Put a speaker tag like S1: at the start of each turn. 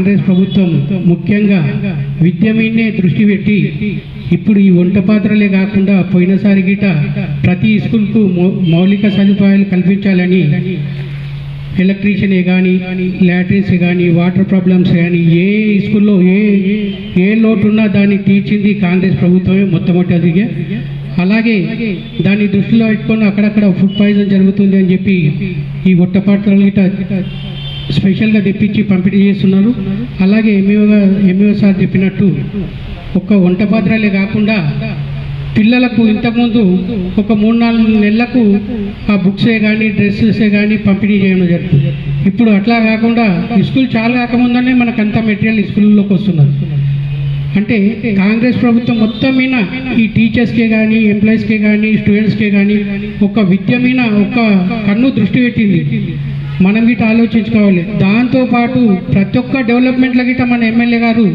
S1: కాంగ్రెస్ ప్రభుత్వం ముఖ్యంగా విద్య మీదనే దృష్టి పెట్టి ఇప్పుడు ఈ వంట పాత్రలే కాకుండా పోయినసారి గిట ప్రతి స్కూల్కు మౌలిక సదుపాయాలు కల్పించాలని ఎలక్ట్రీషియనే కానీ లాట్రిన్స్ కానీ వాటర్ ప్రాబ్లమ్స్ కానీ ఏ స్కూల్లో ఏ ఏ లోటు ఉన్నా దాన్ని తీర్చింది కాంగ్రెస్ ప్రభుత్వమే మొట్టమొదటిగా. అలాగే దాన్ని దృష్టిలో పెట్టుకొని అక్కడక్కడ ఫుడ్ పాయిజన్ జరుగుతుంది అని చెప్పి ఈ ఒట్టపాత్రలు గిట స్పెషల్గా తెప్పించి పంపిణీ చేస్తున్నారు. అలాగే ఎంఈఓ ఎంఈఓ సార్ చెప్పినట్టు ఒక్క వంట పాత్రలే కాకుండా పిల్లలకు ఇంతకుముందు ఒక మూడు నాలుగు నెలలకు ఆ బుక్సే కానీ డ్రెస్సెసే కానీ పంపిణీ చేయడం జరుగుతుంది ఇప్పుడు అట్లా కాకుండా స్కూల్ చాలా కాకముందనే మనకు అంత మెటీరియల్ స్కూల్లోకి వస్తున్నది. అంటే కాంగ్రెస్ ప్రభుత్వం మొత్తం మీద ఈ టీచర్స్కే కానీ ఎంప్లాయీస్కే కానీ స్టూడెంట్స్కే కానీ ఒక విద్య మీద ఒక కన్ను దృష్టి పెట్టింది. మనం గిట్ట ఆలోచించుకోవాలి. దాంతో పాటు ప్రతి ఒక్క డెవలప్మెంట్ల గిట్ట మన ఎమ్మెల్యే గారు